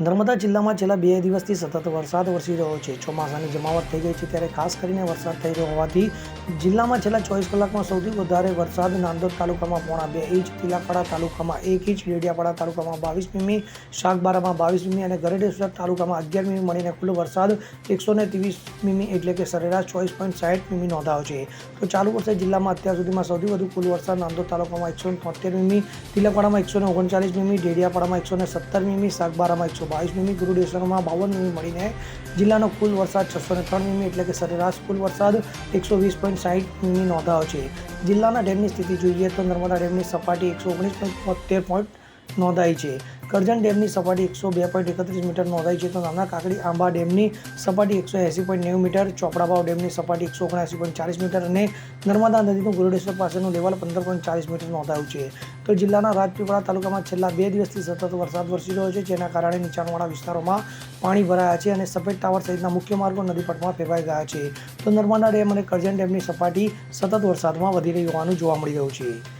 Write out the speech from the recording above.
નર્મદા જિલ્લામાં છેલ્લા બે દિવસથી સતત વરસાદ વરસી રહ્યો છે. ચોમાસાની જમાવટ થઈ ગઈ છે ત્યારે ખાસ કરીને વરસાદ થઈ રહ્યો હોવાથી જિલ્લામાં છેલ્લા ચોવીસ કલાકમાં સૌથી વધારે વરસાદ નાંદોદ તાલુકામાં પોણા બે ઇંચ તિલાપાડા તાલુકામાં એક ઇંચ ડેડિયાપાડા તાલુકામાં બાવીસ મીમી શાકબારામાં બાવીસ મીમી અને ગરડેશ્વર તાલુકામાં અગિયાર મીમી મળીને કુલ વરસાદ એકસો ને ત્રેવીસ મીમી એટલે કે સરેરાશ ચોવીસ પોઈન્ટ સાઠ મીમી નોંધાયો છે. તો ચાલુ વર્ષે જિલ્લામાં અત્યાર સુધીમાં સૌથી વધુ કુલ વરસાદ નાંદોદ તાલુકામાં એકસો તોતેર મીમી તિલાપાડામાં એકસો ઓગણચાલીસ મીમી, ડેડિયાપાડામાં એકસો સત્તર મીમી શાકબારામાં એકસો બાવીસ મીમી ગુરુડેશ્વરમાં બાવન મીમી મળીને જિલ્લાનો કુલ વરસાદ છસો ને ત્રણ મીમી એટલે કે સરેરાશ કુલ વરસાદ એકસો વીસ પોઈન્ટ સાઠ મીમી નોંધાયો છે. જિલ્લાના ડેમની સ્થિતિ જોઈએ તો નર્મદા ડેમની સપાટી એકસો ઓગણીસ પોઈન્ટ બોતેર પોઈન્ટ નોંધાઈ છે. કરજણ ડેમની સપાટી એકસો બે પોઈન્ટ એકત્રીસ મીટર નોંધાઈ છે તો નાના કાકડી આંબા ડેમની સપાટી એકસો એંસી પોઈન્ટ નેવું મીટર ચોપડાભાવ ડેમની સપાટી એકસો ઓગણસી પોઈન્ટ ચાલીસ મીટર અને નર્મદા નદીનું ગુરુડેશ્વર પાસેનું લેવલ પંદર પોઈન્ટ ચાલીસ મીટર નોંધાયું છે. તો જિલ્લાના રાજપીપળા તાલુકામાં છેલ્લા બે દિવસથી સતત વરસાદ વરસી રહ્યો છે, જેના કારણે નીચાણવાળા વિસ્તારોમાં પાણી ભરાયા છે અને સફેદ ટાવર સહિતના મુખ્ય માર્ગો નદીપટમાં ફેરવાઈ ગયા છે. તો નર્મદા ડેમ અને કરજણ ડેમની સપાટી સતત વરસાદમાં વધી રહી હોવાનું જોવા મળી રહ્યું છે.